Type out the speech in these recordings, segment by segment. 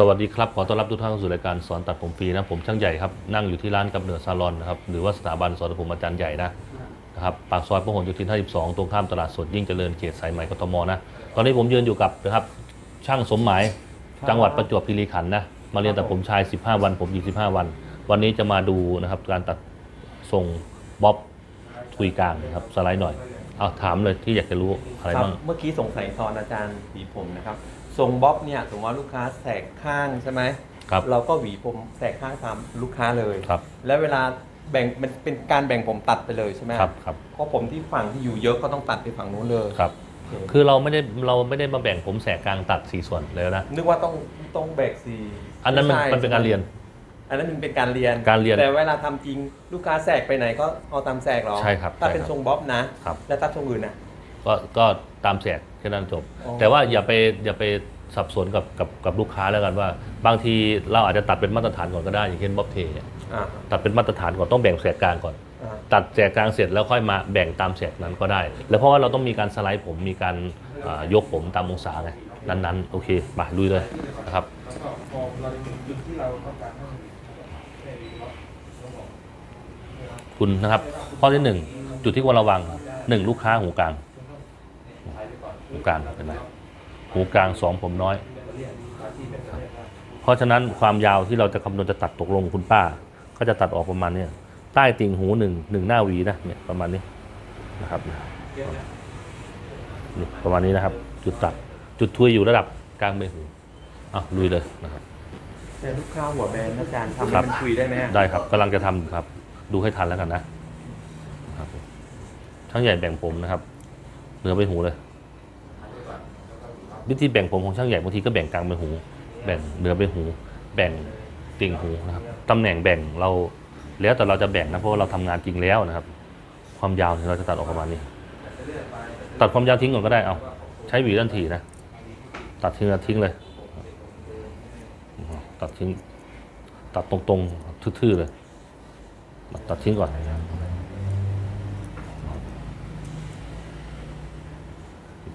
สวัสดีครับ ขอต้อนรับทุกท่านเข้าสู่รายการสอนตัดผมฟรีนะผมช่างใหญ่ครับ นั่งอยู่ที่ร้านกำเนิดซาลอนนะครับหรือว่าสถาบันสอนตัดผมอาจารย์ใหญ่นะนะครับปากซอยพหลโยธิน 52 ตรงข้ามตลาดสดยิ่งเจริญเขตสายไหมกทมนะตอนนี้ผมยืนอยู่กับนะครับช่างสมหมายจังหวัดประจวบคีรีขันธ์นะมาเรียนตัดผมชาย 15 วัน ผม25วัน วันนี้จะมาดูนะครับการตัดทรงบ๊อบทุยกลางนะครับสไลด์หน่อยเอาถามเลยที่อยากจะรู้อะไรบ้างเมื่อกี้สงสัยตอนอาจารย์หวีผมนะครับ ทรงบ๊อบเนี่ยสมมติว่าลูกค้าแสกข้างใช่ไหมครับเราก็หวีผมแสกข้างตามลูกค้าเลย ครับ แล้วเวลาแบ่งมันเป็นการแบ่งผมตัดไปเลยใช่ไหมครับครับ เพราะผมที่ฝั่งที่อยู่เยอะก็ต้องตัดไปฝั่งนู้นเลยครับ โอเคคือเราไม่ได้เราไม่ได้มาแบ่งผมแสกกลางตัดสี่ส่วนเลยนะ นึกว่าต้องต้องแบกสีอันนั้นมันไใช่มันเป็นการเรียน อันนั้นมันเป็นการเรียนการเรียนแต่เวลาทำจริงลูกค้าแสกไปไหนก็เอาตามแสกเหรอใช่ครับถ้าใช่เป็นครับทรงบ๊อบนะ ครับ แล้วถ้าทรงอื่นนะ ก็ก็ตามแสกแค่นั้นจบ อ๋อ แต่ว่าอย่าไปอย่าไปสับสนกับกับกับลูกค้าแล้วกันว่า บางทีเราอาจจะตัดเป็นมาตรฐานก่อนก็ได้ อย่างเช่นบ๊อบเทเนี่ยอ่าตัดเป็นมาตรฐานก่อนต้องแบ่งแสกกลางก่อน อ่าตัดแสกกลางเสร็จแล้วค่อยมาแบ่งตามแสกนั้นก็ได้ แล้วเพราะว่าเราต้องมีการสไลด์ผมมีการอ่ายกผมตามองศาไงนั้นๆ โอเคมาลุยเลยนะครับพอเราจุดที่เราต้องการให้คุณนะครับ ข้อที่หนึ่งจุดที่ควรระวังหนึ่งลูกค้าหูกลาง หูกลางเห็นไหมหูกลางสองผมน้อย เพราะฉะนั้นความยาวที่เราจะคำนวณจะตัดตกลงคุณป้า ก็จะตัดออกประมาณเนี้ยใต้ติ่งหูหนึ่งหนึ่งหน้าหวีนะเนี่ยประมาณนี้นะครับนี่ประมาณนี้นะครับ จุดตัดจุดทุยอยู่ระดับกลางใบหูอะลุยเลยนะครับแต่ลูกค้าหัวแบนอาจารย์ทำครัให้บมันคุยได้ไหมอะได้ครับกำลังจะทำอยู่ครับ ดูให้ทันแล้วกันนะครับช่างใหญ่แบ่งผมนะครับเหนือใบหูเลย วิธีแบ่งผมของช่างใหญ่บางทีก็แบ่งกลางใบหู แบ่งเหนือใบหู แบ่งติ่งหูนะครับตำแหน่งแบ่งเราแล้วแต่เราจะแบ่งนะเพราะาเราทำงานจริงแล้วนะครับ ความยาวเนี่เราจะตัดออกประมาณนี้ ตัดความยาวทิ้งก่อนก็ได้เอาใช้หวีด้านถี่นะ ตัดทิ้งทิ้งเลย ตัดทิ้งตัดตรงๆทื่อๆเลย ตัดทิ้งก่อน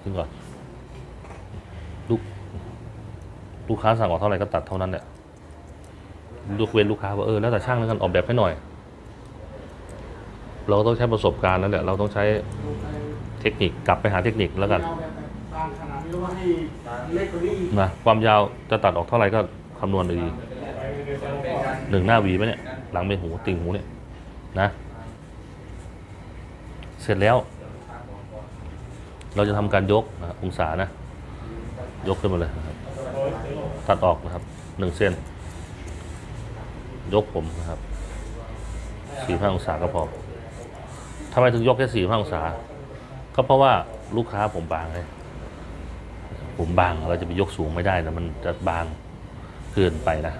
ทิ้งก่อน ลูก ลูกค้าสั่งออกเท่าไหร่ก็ตัดเท่านั้นแหละยกเว้นลูกค้าว่าเออแล้วแต่ช่างแล้วกันออกแบบให้หน่อย เราก็ต้องใช้ประสบการณ์นั่นแหละเราต้องใช้เทคนิคกลับไปหาเทคนิคแล้วกันนะความยาวจะตัดออกเท่าไหร่ก็คำนวณดีหนึ่งหน้าวีไหมเนี่ย หลังใบหูติ่งหูเนี่ยนะ เสร็จแล้ว เราจะทำการยกนะองศานะ ยกขึ้นมาเลยนะ ตัดออกนะครับหนึ่งเส้น ยกผมนะครับสี่ห้าองศาก็พอทำไมถึงยกแค่สี่ห้าองศา ก็เพราะว่าลูกค้าผมบางเลยผมบางเราจะไปยกสูงไม่ได้นะมันจะบางเกินไปนะ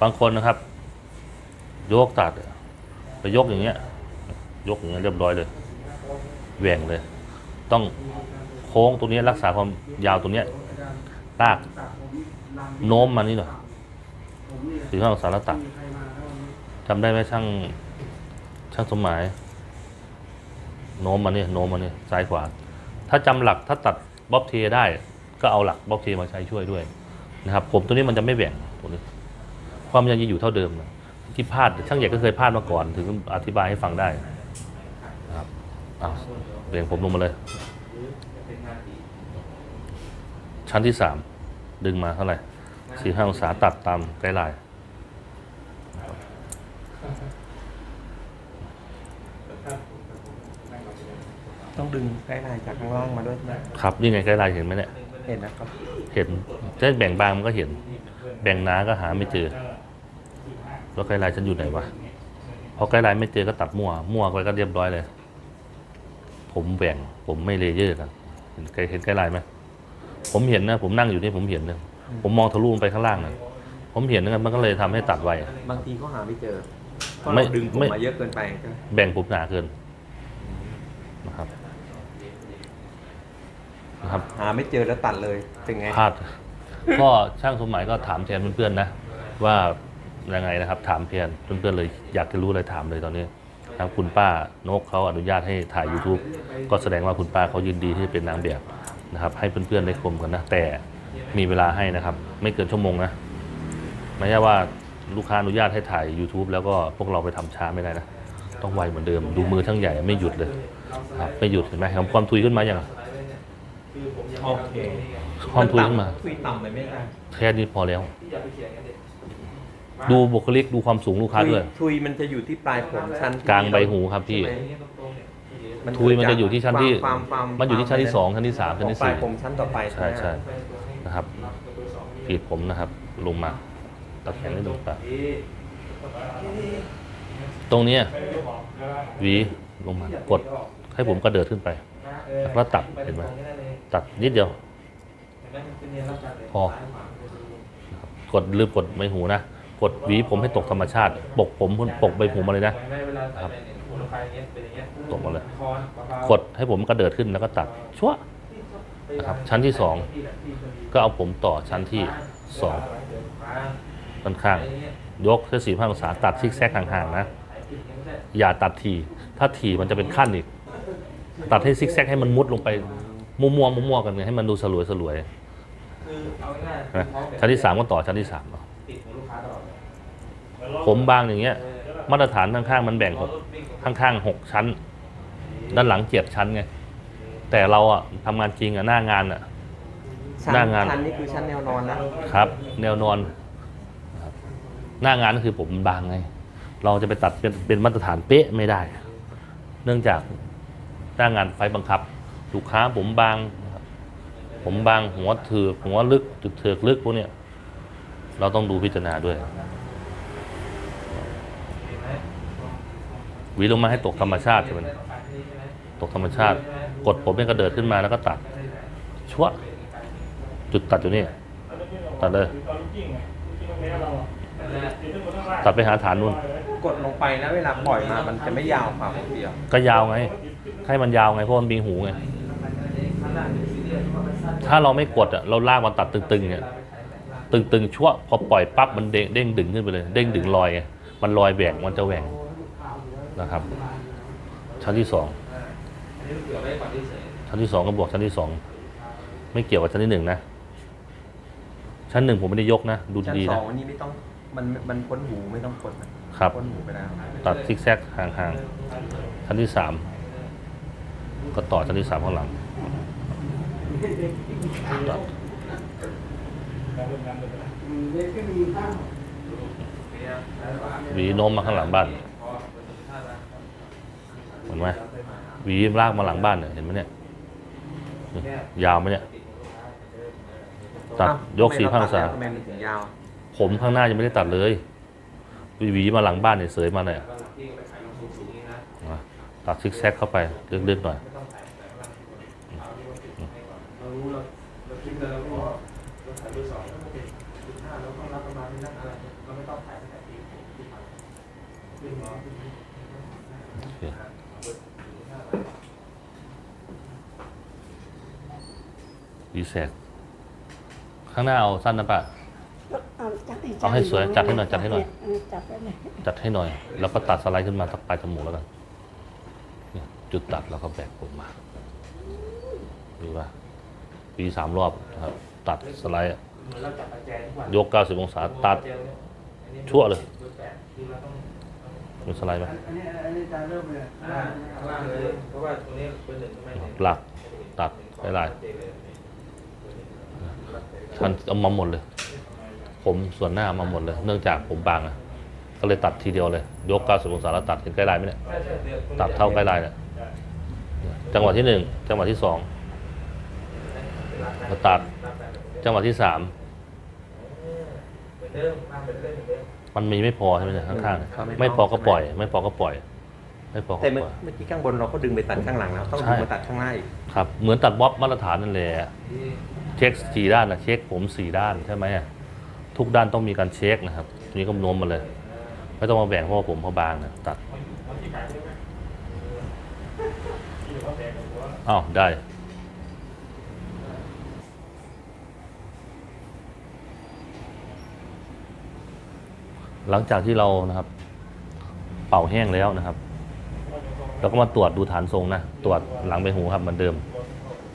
บางคนนะครับ ยกตัดไปยกอย่างเงี้ย ยกอย่างเงี้ยเรียบร้อยเลยแหว่งเลย ต้อง โค้งตรงนี้รักษาความยาวตรงนี้ยลากโน้มมานี่หน่อยถึงห้าองศาแล้วตัดจำได้ไหมช่าง ช่างสมหมาย โน้มมาเนี่โน้มมาเนี่ซ้ายขวาถ้าจำหลักถ้าตัดบ๊อบเทได้ ก็เอาหลักบ๊อบเทมาใช้ช่วยด้วยนะครับ ผมตัวนี้มันจะไม่แบ่งตัวนี้ ความยังอยู่เท่าเดิมนะที่พลาดช่างใหญ่ก็เคยพลาดมาก่อน ถึงอธิบายให้ฟังได้นะครับเอาเบี่ยงผมลงมาเลย ชั้นที่สามดึงมาเท่าไหร่สี่ห้าองศาตัดตามไกด์ไลน์ต้องดึงไกด์ไลน์จากข้างล่างมาด้วยใช่ไหมครับนี่ไงไกด์ไลน์เห็นไหมเนี่ยเห็นนะครับ เห็นถ้าแบ่งบางมันก็เห็น แบ่งหนาก็หาไม่เจอแล้วไกด์ไลน์ฉันอยู่ไหนวะพอไกด์ไลน์ไม่เจอก็ตัดมั่วมั่วไปก็เรียบร้อยเลย ผมแบ่งผมไม่เลเยอร์กันเห็นไกด์เห็นไกด์ไลน์ไหม ผมเห็นนะ ผมนั่งอยู่นี่ผมเห็นนะผมมองทะลุลงไปข้างล่างนะผมเห็นนะมันก็เลยทำให้ตัดไว บางทีก็หาไม่เจอเพราะไม่เราดึงผมไม่ มาเยอะเกินไปใช่ไหมแบ่งผมหนาเกินนะครับนะครับหาไม่เจอแล้วตัดเลยเป็นไง พลาด ก็ช่างสมหมายก็ถามแทนเพื่อนๆนะ ว่ายังไงนะครับ ถามแทนเพื่อนๆเลยอยากจะรู้อะไรถามเลยตอนนี้ทางคุณป้านกเขาอนุญาตให้ถ่าย YouTube ก็แสดงว่าคุณป้าเขายินดีที่จะเป็นนางแบบ นะครับ ให้เพื่อนๆได้ชมกันนะ แต่มีเวลาให้นะครับ ไม่เกินชั่วโมงนะ ไม่ใช่ว่าลูกค้าอนุญาตให้ถ่าย YouTube แล้วก็พวกเราไปทำช้าไม่ได้นะ ต้องไวเหมือนเดิม ดูมือทั้งใหญ่ไม่หยุดเลยครับไม่หยุดเห็นไหมครับความทุยขึ้นมาอย่างโอเคความทุยขึ้นมาคุยต่ำไปไหมครับแค่นี้พอแล้ว ดูบุคลิกดูความสูงลูกค้าด้วย ทุยมันจะอยู่ที่ปลายผมชั้นที่กลางใบหูครับพี่ใช่ไหม ทุยมันจะอยู่ที่ชั้นที่ความความมันอยู่ที่ชั้นที่สองชั้นที่สามชั้นที่ปลาสี่ยผมชั้นต่อไปใช่ไหมใช่นะครับกรีดผมนะครับ ลงมาตะแคงนิดหนึ่งปะตรงเนี้ยหวีลงมากดให้ผมกระเดิดขึ้นไปแล้วก็ตัดเห็นไหมตัดนิดเดียวพอกดลืมกดใบหูนะ กดหวีผมให้ตกธรรมชาติ ปกผมปกใบหูมาเลยนะครับ ตกมาเลย กดให้ผมกระเดิดขึ้นแล้วก็ตัดชั่วนะครับ ชั้นที่สองก็เอาผมต่อชั้นที่สองด้านข้าง ยกแค่สี่ห้าองศาตัดซิกแซกห่างๆนะ อย่าตัดทีถ้าทีมันจะเป็นขั้นอีก ตัดให้ซิกแซกให้มันมุดลงไปมัวๆมัวๆกันให้มันดูสลวยสลวยนะชั้นที่สามก็ต่อชั้นที่สามเนาะผมบางอย่างเงี้ย มาตรฐานข้างๆมันแบ่งหก ข้างๆหกชั้น ด้านหลังเจ็ดชั้นไงแต่เราอะทำงานจริงอะหน้างานอะชั้นหน้างาน ชั้นนี่คือชั้นแนวนอนนะครับ แนวนอนครับหน้างานก็คือผมมันบางไง เราจะไปตัดเป็นเป็นมาตรฐานเป๊ะไม่ได้ เนื่องจากหน้างานไฟบังคับลูกค้าผมบางนะครับผมบางหัวเถือกหัวลึกจุดเถือกลึกพวกเนี้ยเราต้องดูพิจารณาด้วย วีลงมาให้ตกธรรมชาติใช่ไหมตกธรรมชาติ กดผมให้กระเดิดขึ้นมาแล้วก็ตัดชั่วจุดตัดอยู่นี่ ตัดเลย ตัดไปหาฐานนู่น กดลงไปนะเวลาปล่อยมา มันจะไม่ยาวกว่าผมเดียว ก็ยาวไง ให้มันยาวไงเพราะมันมีหูไง ถ้าเราไม่กดอะเราลากมันตัดตึงๆเนี่ย ตึงๆชั่วพอปล่อยปั๊บมันเด้งเด้งดึงขึ้นไปเลย เด้งดึงลอยไง มันลอยแหว่งมันจะแหว่ง นะครับ ชั้นที่สองชั้นที่สองก็บวกชั้นที่สองไม่เกี่ยวกับชั้นที่หนึ่งนะ ชั้นหนึ่งผมไม่ได้ยกนะ ดูชั้นดีสๆอนะงอันนี้ไม่ต้องมันมันพ้นหูไม่ต้องกดนะครับ พ้นหูไปแล้วตัดซิกแซกห่างๆ ชั้นที่สามก็ต่อชั้นที่สามข้างหลังตัดเล็กก็มีข้างหวีโน้มมาข้างหลังบ้าน เห็นไหมหวีลากมาหลังบ้านเนี่ยเห็นไหมเนี่ยนี่ยาวไหมเนี่ย ตัดอ้าวยกสี่พันองศาทำไมมันถึงยาวผมข้างหน้ายังไม่ได้ตัดเลยหวีมาหลังบ้านเนี่ยเสยมาเนี่ยอะตัดซิกแซกเข้าไปลึกๆหน่อยเรารู้เราเราคิดเลยเราก็เราถ่ายเบอร์สองแล้วก็เป็นจุดห้าแล้วก็รับประมาณนี้นะอะไรเราไม่ต้องถ่ายตั้งแต่ปีที่ผ่านเรื่องน้อยโอเคดีแซกข้างหน้าเอาสั้นนะป่ะเอาจัดให้เอาให้สวยจัดให้หน่อยจัดให้หน่อย เจัดให้หน่อยจัดให้หน่อย แล้วก็ตัดสไลด์ขึ้นมาสักปลายจมูกแล้วกันเนี่ยจุดตัดแล้วก็แบกผมมาดูป่ะปีสามรอบนะครับ ตัดสไลด์อะเหมือนเราจับประแจทุกวันยก 90 องศาตัด ชั่วเลย มีสไลด์ไหมอันนี้อันนี้อาจารย์เริ่มเลยข้างล่างเลย เพราะว่าตรงนี้เป็นหนึ่งใช่ไหมหลักตัดได้ลาย มันเอามาหมดเลย ผมส่วนหน้าเอามาหมดเลย เนื่องจากผมบางอะก็เลยตัดทีเดียวเลย ยก 90องศาแล้วตัดเห็นใกล้ลายไหมเนี่ยตัดเท่าใกล้ลายเนี่ยจังหวะที่หนึ่งจังหวะที่สองมาตัดจังหวะที่สามเหมือนเดิมทำไปเรื่อยๆเหมือนเดิมมันมีไม่พอใช่ไหมเนี่ยข้างๆเนี่ยเขาไม่ไม่พอก็ใช่ไหมปล่อย ไม่พอก็ปล่อย ไม่พอก็แต่ปเมื่อล่อยเมื่อกี้ข้างบนเราก็ดึงไปตัดข้างหลังแล้วต้องใช่ดึงมาตัดข้างหน้าอีกครับ เหมือนตัดบ๊อบมาตรฐานนั่นแหละ เช็คสี่ด้านนะเช็คผมสี่ด้านใช่ไหมอะทุกด้านต้องมีการเช็คนะครับนี่ก็น้มมาเลย ไม่ต้องมาแบ่งเพราะว่าผมเขาบางนะตัดอ้าวได้หลังจากที่เรานะครับ เป่าแห้งแล้วนะครับแล้วก็มาตรวจดูฐานทรงนะ ตรวจหลังใบหูครับเหมือนเดิม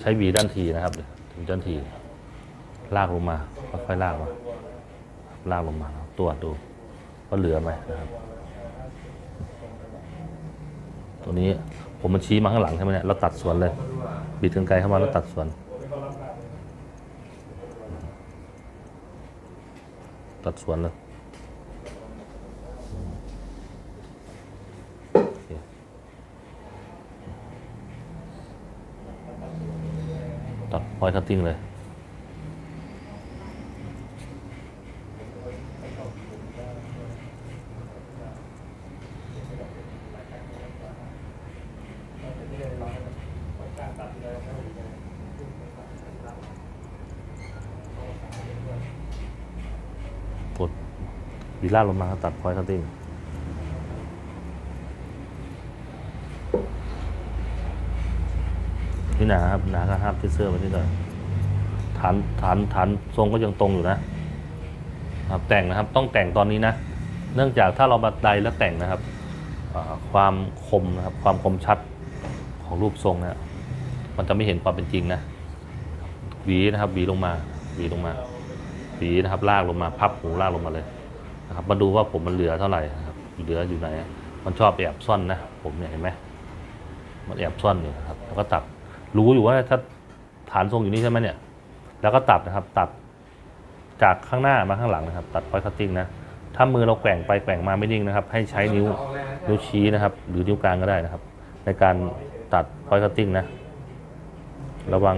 ชช้วีด้านทีนะครับ เจ้านทีลากลงมาค่อยๆลากมา ลากลงมาแล้วตรวจดูว่าเหลือไหมนะครับ ตัวนี้ผมมันชี้มาข้างหลังใช่ไหมเนี่ยเราตัดส่วนเลย บิดกันไกลเข้ามาแล้วตัดส่วน ตัดส่วนเลยโอเคตัดพ อยคัตติ้งเลยกดวีล่าลงมาตัดพอยคัตติ้ง นี่หนาครับหนาก็ห้ามที่เสื้อมาที่หน่อยฐานฐานฐานทรงก็ยังตรงอยู่นะครับแต่งนะครับต้องแต่งตอนนี้นะ เนื่องจากถ้าเรามาใดแล้วแต่งนะครับความคมนะครับความคมชัดของรูปทรงเนะมันจะไม่เห็นความเป็นจริงนะหวีนะครับหวีลงมาหวีลงมาสีนะครับลากลงมาพับหูลากลงมาเลยนะครับมาดูว่าผมมันเหลือเท่าไหร่นะครับเหลืออยู่ไหนมันชอบแอบซ่อนนะผมเนี่ยเห็นไหมมันแอบซ่อนอยู่ครับแล้วก็ตัด รู้อยู่ว่าถ้าฐานทรงอยู่นี่ใช่ไหมเนี่ย แล้วก็ตัดนะครับ ตัดจากข้างหน้ามาข้างหลังนะครับ ตัดพอยคัตติ้งนะ ถ้ามือเราแกว่งไปแกว่งมาไม่นิ่งนะครับ ให้ใช้นิ้วนิ้วชี้นะครับ หรือนิ้วกลางก็ได้นะครับ ในการตัดพอยคัตติ้งนะ ระวัง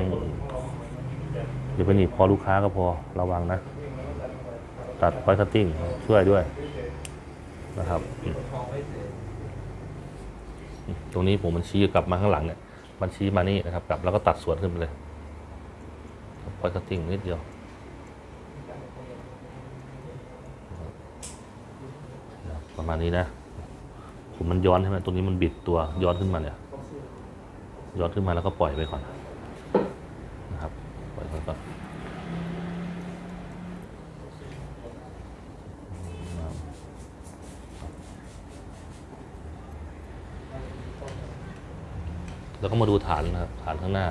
เดี๋ยวไปหนีบคอลูกค้าก็พอระวังนะ ตัดไฟคัตติ้งช่วยด้วยนะครับ ตรงนี้ผมมันชี้กลับมาข้างหลังเนี่ย มันชี้มานี่นะครับกลับแล้วก็ตัดสวนขึ้นไปเลยไฟคัตติ้งนิดเดียวประมาณนี้นะผมมันย้อนใช่ไหมตรงนี้มันบิดตัวย้อนขึ้นมาเนี่ยย้อนขึ้นมาแล้วก็ปล่อยไปก่อนนะครับปล่อยไปก่อน แล้วก็มาดูฐานนะครับฐานข้างหน้า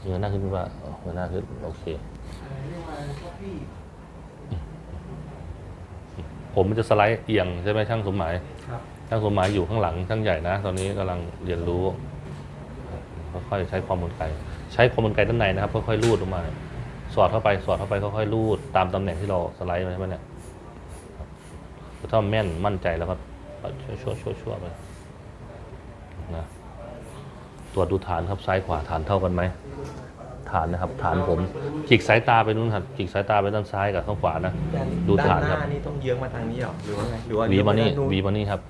เงยหน้าขึ้นว่าอ๋อเงยหน้าขึ้นโอเค ผมมันจะสไลด์เอียงใช่ไหมช่างสมหมายครับช่างสมหมายอยู่ข้างหลังช่างใหญ่นะ ตอนนี้กำลังเรียนรู้ค่อยๆใช้ความกลไกใช้ความกลไกด้านในนะครับค่อยๆลูดลงมา สอดเข้าไปสอดเข้าไปค่อยๆลูดตามตำแหน่งที่เราสไลด์มาใช่ไหมเนี่ยครับถ้าแม่นมั่นใจแล้วก็ชั่วๆชั่วๆไปนะ ตรวจดูฐานครับซ้ายขวาฐานเท่ากันไหมฐานนะครับ ฐานผมจิกสายตาไปนู่นครับจิกสายตาไปด้านซ้ายกับข้างขวานะ ดูด้าฐานนหครัน้าบนี่ต้องเยื้องมาทางนี้เหรอหรือว่าไงหรือว่าวีมานี่เยื้องไปด้วีมานี่ครับ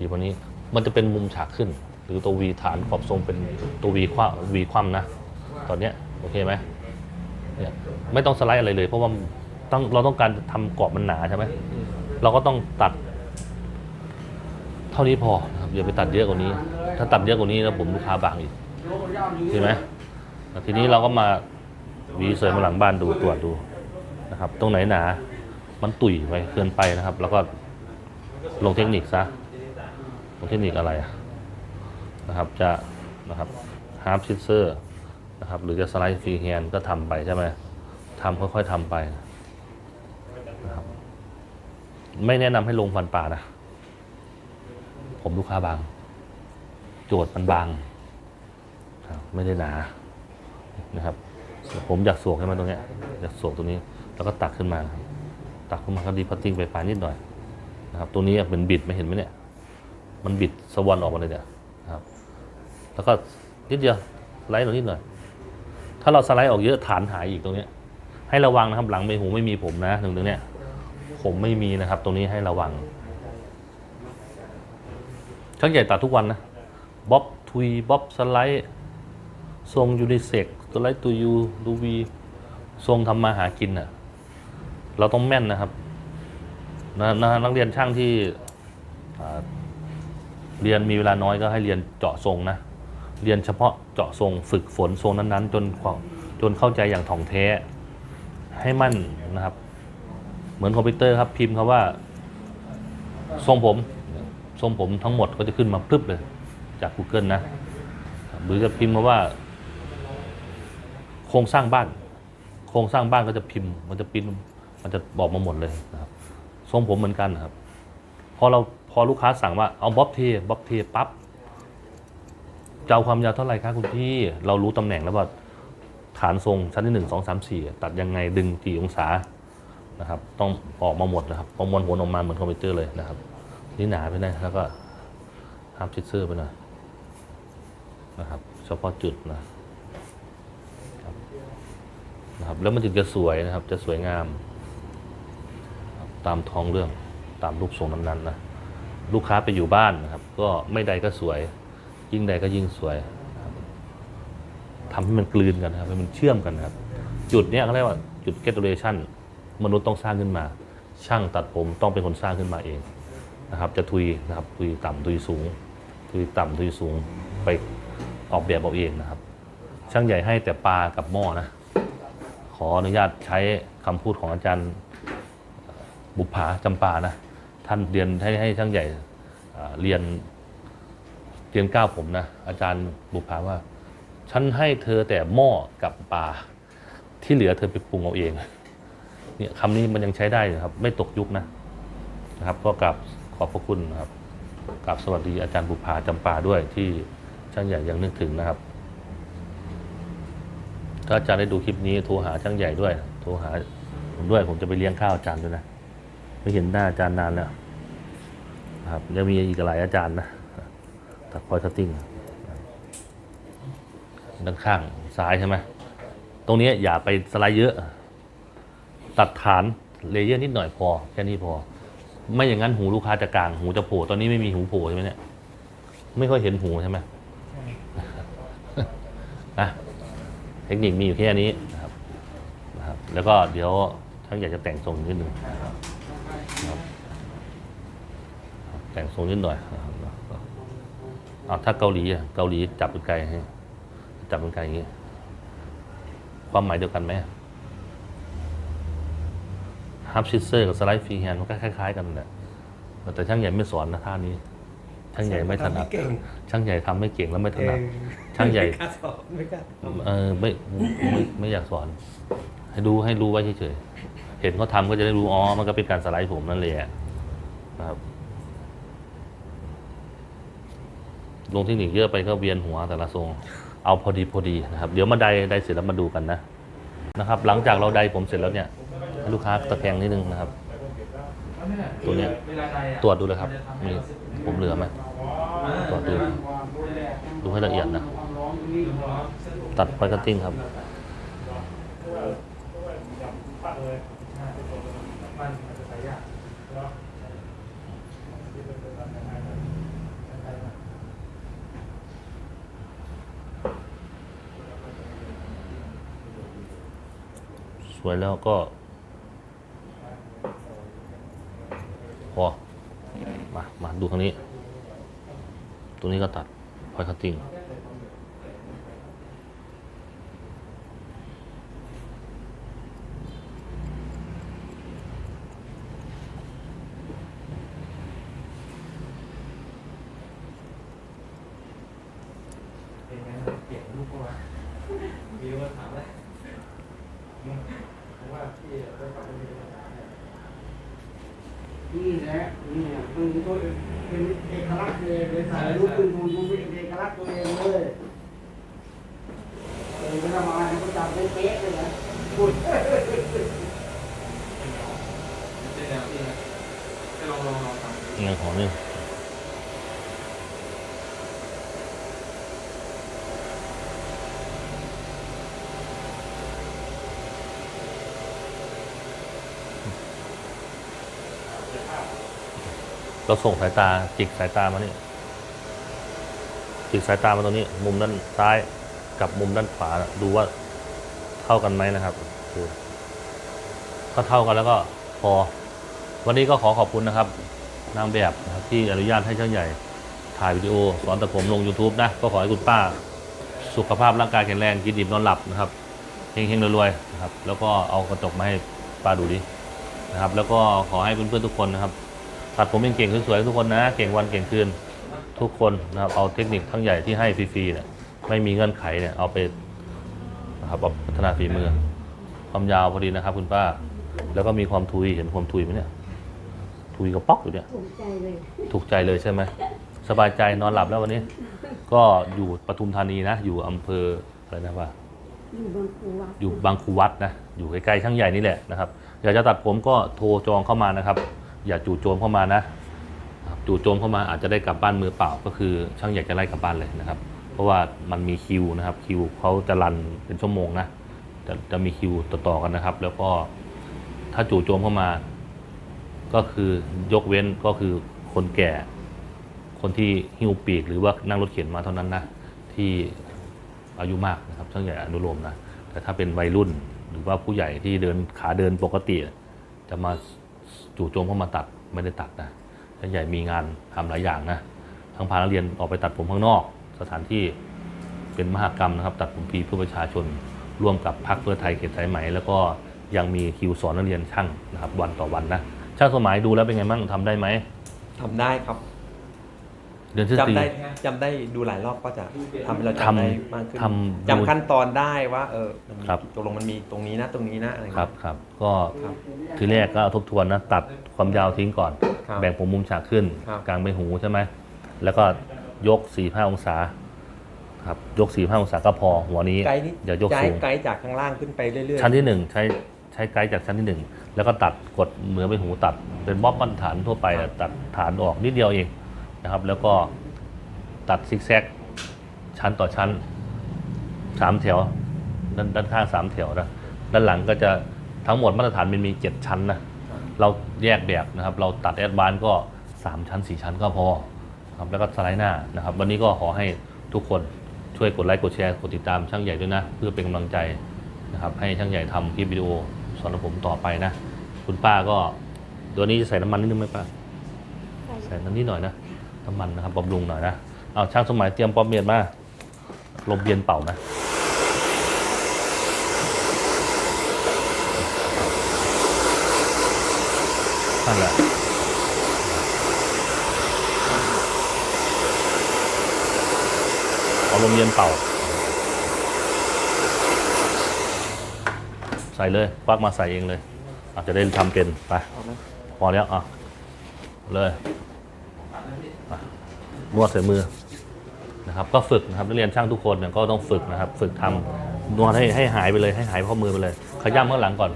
วีมานี่มันจะเป็นมุมฉากขึ้น หรือตัววีฐานขอบทรงเป็นตัววีคว้าวีคว่ำนะ ตอนเนี้ยโอเคไหมเนี่ยไม่ต้องสไลด์อะไรเลย เพราะว่าต้องเราต้องการทำกรอบมันหนาใช่ไหมอืมเราก็ต้องตัด เท่านี้พอนะครับ อย่าไปตัดเยอะกว่านี้ ถ้าตัดเยอะกว่านี้แล้วผมลูกค้าบางอีกใช่ไหมทีนี้เราก็มาวีเสยมาหลังบ้านดูตรวจดูนะครับ ตรงไหนหนา มันตุ๋ยไปเกินไปนะครับ แล้วก็ลงเทคนิคซะลงเทคนิคอะไรนะครับ จะนะครับฮาร์ปซิเซอร์นะครับ หรือจะสไลด์ฟรีแฮนก็ทำไปใช่ไหมทำค่อยๆทำไปนะครับ ไม่แนะนำให้ลงฟันป่านะ ผมลูกค้าบาง โจทย์มันบางไม่ได้หนานะครับ ผมอยากสวกให้มันตรงนี้อยากสวกตรงนี้ แล้วก็ตักขึ้นมาครับตักขึ้นมาก็ดีพัตติ้งไปปลายนิดหน่อยนะครับ ตัวนี้เป็นบิดไม่เห็นไหมเนี่ย มันบิดสวอนออกมาเลยเนี่ยนะครับ แล้วก็นิดเดียวไลด์ลงนิดหน่อย ถ้าเราสไลด์ออกเยอะฐานหายอีกตรงนี้ให้ระวังนะครับ หลังใบหูไม่มีผมนะตรงนี้เนี่ยผมไม่มีนะครับ ตรงนี้ให้ระวัง ช่างใหญ่ตัดทุกวันนะบ๊อบทุยบ๊อบสไลด์ทรงยูนิเซ็กสไลด์ตัวยูดูวีทรงทำมาหากินน่ะ เราต้องแม่นนะครับนะนะนักเรียนช่างที่เรียนมีเวลาน้อยก็ให้เรียนเจาะทรงนะ เรียนเฉพาะเจาะทรงฝึกฝนทรงนั้นๆ จนจนเข้าใจอย่างถ่องแท้ ให้มั่นนะครับ เหมือนคอมพิวเตอร์ครับพิมพ์คำว่า ทรงผม ทรงผมทั้งหมดก็จะขึ้นมาพึบเลย จาก Google นะ หรือจะพิมพ์มาว่า โครงสร้างบ้าน โครงสร้างบ้านก็จะพิมพ์ มันจะปริ้นมันจะบอกมาหมดเลยนะครับทรงผมเหมือนกันนะครับ พอเราพอลูกค้าสั่งว่าเอาบ๊อบเทบ๊อบเทปั๊บจะเอาความยาวเท่าไหร่คะคุณพี่เรารู้ตำแหน่งแล้วว่าฐานทรงชั้นที่หนึ่งสองสามสี่ตัดยังไงดึงกี่องศานะครับ ต้องออกมาหมดนะครับประมวลผลออกมาเหมือนคอมพิวเตอร์เลยนะครับ นี่หนาไปหน่อยแล้วก็ห้ามชิดเสื้อไปหน่อยนะครับเฉพาะจุดนะนะครับแล้วมันถึงจะสวยนะครับ จะสวยงาม ตามท้องเรื่องตามรูปทรงนั้นๆนะลูกค้าไปอยู่บ้านนะครับ ก็ไม่ใดก็สวย ยิ่งใดก็ยิ่งสวยทำให้มันกลืนกันนะครับให้มันเชื่อมกันครับ จุดเนี้ยเขาเรียกว่าจุด getulation มนุษย์ต้องสร้างขึ้นมา ช่างตัดผมต้องเป็นคนสร้างขึ้นมาเอง นะครับจะทุยนะครับทุยต่ำทุยสูง ทุยต่ำทุยสูงไปออกแบบเอาเองนะครับ ช่างใหญ่ให้แต่ปลากับหม้อนะ ขออนุญาตใช้คำพูดของอาจารย์บุปผาจำปานะท่านเรียนให้ให้ช่างใหญ่เรียนเรียนก้าวผมนะอาจารย์บุปผาว่า ฉันให้เธอแต่หม้อกับปลาที่เหลือเธอไปปรุงเอาเองเนี่ยคำนี้มันยังใช้ได้ครับ ไม่ตกยุคนะนะครับก็กราบ ขอบพระคุณนะครับกราบสวัสดีอาจารย์บุปผาจำปาด้วยที่ช่างใหญ่ยังนึกถึงนะครับ ถ้าอาจารย์ได้ดูคลิปนี้โทรหาช่างใหญ่ด้วยโทรหาผมด้วยผมจะไปเลี้ยงข้าวอาจารย์ด้วยนะไม่เห็นหน้าอาจารย์นานแล้วนะครับยังมีอีกหลายอาจารย์นะตัดพอยคัตติ้งด้านข้างซ้ายใช่ไหมตรงนี้อย่าไปสไลด์เยอะ ตัดฐานเลเยอร์นิดหน่อยพอ แค่นี้พอ ไม่อย่างนั้นหูลูกค้าจะกลางหูจะโผล่ตอนนี้ไม่มีหูโผล่ใช่ไหมเนี่ยไม่ค่อยเห็นหูใช่ไหมนะเทคนิคมีอยู่แค่นี้นะครับนะครับ แล้วก็เดี๋ยวช่างอยากจะแต่งทรงนิดหนึ่งนะครับ แต่งทรงนิดหน่อยนะครับเอาถ้าเกาหลีอะเกาหลีจับเป็นไกลให้จับเป็นไกลอย่างนี้ ความหมายเดียวกันไหม ฮับชิเซอร์กับสไลด์ฟรีแฮนด์มันก็คล้าย ๆ กันแหละแต่ช่างใหญ่ไม่สอนนะท่านี้ ช่างใหญ่ไม่ถนัดเก่งช่างใหญ่ทำไม่เก่งแล้วไม่ถเอนัดงช่างใหญ่ไม่กล้าสอนไม่กล้าสอนเออไม่ไม่ไม่อยากสอน ให้ดูให้รู้ไว้เฉยๆ เห็นเขาทำก็จะได้รู้อ๋อ มันก็เป็นการสไลด์ผมนั่นแหละนะครับ ลงเทคนิคเยอะไปก็เวียนหัวแต่ละทรง เอาพอดีพอดีนะครับ เดี๋ยวมาไดไดเสร็จแล้วมาดูกันนะนะครับ หลังจากเราไดผมเสร็จแล้วเนี่ย ให้ลูกค้าตะแคงนิดนึงนะครับ ตัวเนี้ยตรวจดูเลยครับ มีผมเหลือไหมตรวจดู ดูให้ละเอียดนะ ตัดไฟกัตติ้งครับสวยแล้วก็ พอ มาดูทางนี้ ตัวนี้ก็ตัดพอยคัตติ้ง เป็นไงนะเก่งลูกก็ว่ามีคนถามเลย ผมว่าที่ได้ฟังเป็นภาษาเนี่ย นี่แหละนี่แหละมันก็เป็นเอกลักษณ์เลยเป็นสายรูปเป็นทูนเป็นเอกลักษณ์ตัวเองเลยเออเวลามาเนี่ยก็จำได้เป๊ะเลย นะพูดเป็นแนวที่นะจะลองลองลองทำเงินของนี่เราส่งสายตาจิกสายตามานี่จิกสายตามาตรงนี้ มุมด้านซ้ายกับมุมด้านขวาดูว่า เท่ากันไหมนะครับดูถ้าเท่ากันแล้วก็พอ วันนี้ก็ขอขอบคุณนะครับนางแบบนะครับที่อนุญาตให้ช่างใหญ่ถ่ายวิดีโอสอนตัดผมลง YouTube นะ ก็ขอให้คุณป้าสุขภาพร่างกายแข็งแรงกินอิ่มนอนหลับนะครับเฮงๆรวยๆนะครับ แล้วก็เอากระจกมาให้ป้าดูดินะครับ แล้วก็ขอให้เพื่อนๆทุกคนนะครับตัดผมเก่งๆสวยๆทุกคนนะ เก่งวันเก่งคืนทุกคนนะครับเอาเทคนิคทั้งใหญ่ที่ให้ฟรีๆเนี่ยไม่มีเงื่อนไขเนี่ยเอาไป นะครับเอาพัฒนาฝีมือ ความยาวพอดีนะครับ คุณป้า แล้วก็มีความทุยเห็นความทุยไหมเนี่ย ทุยกระป๊อกอยู่เนี่ย ถูกใจเลยถูกใจเลยใช่ไหมสบายใจนอนหลับแล้ววันนี้ ก็อยู่ปทุมธานีนะ อยู่อำเภออะไรนะว่า อยู่บนครูวัดอยู่บางครูวัดนะ อยู่ใกล้ๆช่างใหญ่นี่แหละนะครับ อยากจะตัดผมก็โทรจองเข้ามานะครับ อย่าจู่โจมเข้ามานะครับจู่โจมเข้ามาอาจจะได้กลับบ้านมือเปล่า ก็คือช่างใหญ่จะไล่กลับบ้านเลยนะครับ เพราะว่ามันมีคิวนะครับคิวเขาจะรันเป็นชั่วโมงนะจะจะมีคิวต่อๆกันนะครับ แล้วก็ถ้าจู่โจมเข้ามา ก็คือยกเว้นก็คือคนแก่ คนที่หิ้วปีกหรือว่านั่งรถเข็นมาเท่านั้นนะที่อายุมากนะครับช่างใหญ่อนุโลมนะแต่ถ้าเป็นวัยรุ่นหรือว่าผู้ใหญ่ที่เดินขาเดินปกติ จะมาจู่โจมเข้ามาตัดไม่ได้ตัดนะช่างใหญ่มีงานทำหลายอย่างนะทั้งพานักเรียนออกไปตัดผมข้างนอก สถานที่เป็นมหกรรมนะครับตัดผมฟรีเพื่อประชาชนร่วมกับพรรคเพื่อไทยเขตสายไหม แล้วก็ยังมีคิวสอนนักเรียนช่างนะครับ วันต่อวันนะช่างสมัยดูแล้วเป็นไงบ้างทำได้ไหมทำได้ครับ เดือนทฤษฎีจำได้จำได้ดูหลายรอบก็จะทำให้เราทำจำได้มากขึ้นทำจำขั้นตอนได้ว่า เออมันมีครับตกลงมันมีตรงนี้นะตรงนี้นะอะไรคเงี้ยรับครับ ก็ครับทีแรกก็เอาทบทวนนะตัดความยาวทิ้งก่อนครับแบ่งผมมุมฉากขึ้นครับกลางใบหูใช่ไหมแล้วก็ ยก4ี่ห้าองศาครับยก4ี่ห้าองศาก็พอ หัวนี้ไกด์นี่อย่ายกไกสูด์งไกด์จากข้างล่างขึ้นไปเรื่อยๆชั้นที่หนึ่งใช้ใช้ไกด์จากชั้นที่หนึ่งแล้วก็ตัดกดเหมือนใบหูตัด เป็นบ๊อบบันฐานทั่วไปอะตัดฐานออกนิดเดียวเองนะครับ แล้วก็ตัดซิกแซกชั้นต่อชั้นสามแถวด้านด้านข้างสามแถวนะด้านหลังก็จะทั้งหมดมาตรฐานมันมีเจ็ดชั้นนะเราแยกแบบนะครับ เราตัดแอดวานก็3ชั้น4ชั้นก็พอ ครับแล้วก็สไลด์หน้านะครับ วันนี้ก็ขอให้ทุกคนช่วยกดไลค์กดแชร์กดติดตามช่างใหญ่ด้วยนะ เพื่อเป็นกำลังใจนะครับ ให้ช่างใหญ่ทำคลิปวิดีโอสอนผมต่อไปนะ คุณป้าก็ตัวนี้จะใส่น้ำมันนิดนึงไหมป้าใส่น้ำนิดหน่อยนะน้ำมันนะครับบำรุงหน่อยนะเอาช่างสมัยเตรียมปอมเบียนมาลมเบียนเป่านะนั่นแหละ เอาลมเย็นเป่า ใส่เลยควักมาใส่เองเลยอาจจะได้ทำเป็นไปเอาไหมพอแล้วอะเลยอะนวดใส่มือนะครับ ก็ฝึกนะครับนักเรียนช่างทุกคนเนี่ยก็ต้องฝึกนะครับ ฝึกทำนวดให้ให้หายไปเลยให้หายข้อมือไปเลย ขย้ำข้างหลังก่อน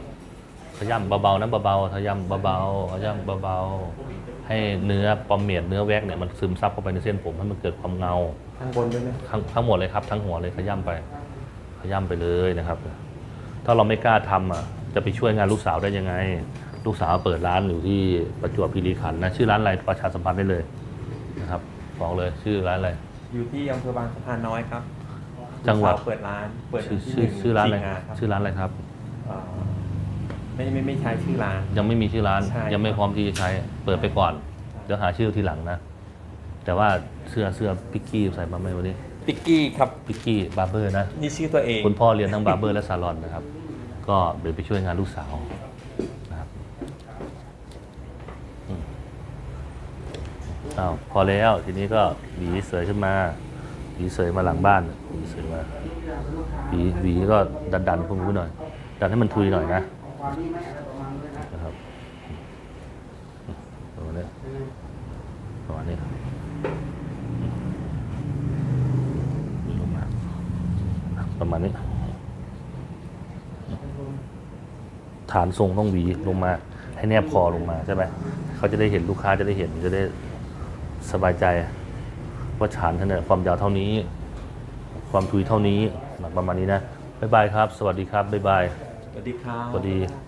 ขย้ำเบาๆนะเบาๆขย้ำเบาๆขย้ำเบาๆ ให้เนื้อปอมเมียดเนื้อแวกเนี่ยมันซึมซับเข้าไปในเส้นผมให้มันเกิดความเงาข้างบนด้วยไหมทั้งทั้งหมดเลยครับ ทั้งหัวเลยขย้ำไป ขย้ำไปเลยนะครับ ถ้าเราไม่กล้าทำอะจะไปช่วยงานลูกสาวได้ยังไง ลูกสาวเปิดร้านอยู่ที่ประจวบคีรีขันธ์นะชื่อร้านอะไรประชาสัมพันธ์ได้เลยนะครับบอกเลยชื่อร้านอะไรอยู่ที่อำเภอบางสะพานน้อยครับจังหวัดลูกสาเปิดร้านเปิดชื่อที่ชื่อหนึ่งชื่อร้านอะไรสิงหครับชื่อร้านอะไรครับ เอ่อ ไม่ไม่ไม่ใช้ชื่อร้าน ยังไม่มีชื่อร้าน ใช่ยังไม่พร้อมที่จะใช้เปิดไปก่อน เดี๋ยวหาชื่อทีหลังนะ แต่ว่าเสื้อเสื้อพิกกี้ใส่มาไหมวันนี้ปิกกี้ครับ พิกกี้บาร์เบอร์นะ นี่ชื่อตัวเองคุณพ่อเรียนทั้งบาร์เบอร์และซาลอนนะครับ ก็เดี๋ยวไปช่วยงานลูกสาวนะครับอืมอ้าวพอแล้วทีนี้ก็หวีเสยขึ้นมาหวีเสยมาหลังบ้านหวีเสยมาหวีหวีก็ดันดันๆพุ่งขึ้นหน่อย ดันให้มันทุยหน่อยนะ ความนี้ไหมอะไรประมาณนี้นะนะครับประมาณนี้ประมาณนี้ลงมาประมาณนี้ ฐานทรงต้องหวีลงมา ให้แนบคอลงมาใช่ไหมเขาจะได้เห็นลูกค้าจะได้เห็นจะได้สบายใจ ว่าฐานท่านเนี่ยความยาวเท่านี้ ความทุยเท่านี้หลักประมาณนี้นะบ๊ายบายครับ สวัสดีครับบ๊ายบาย สวัสดีครับ สวัสดี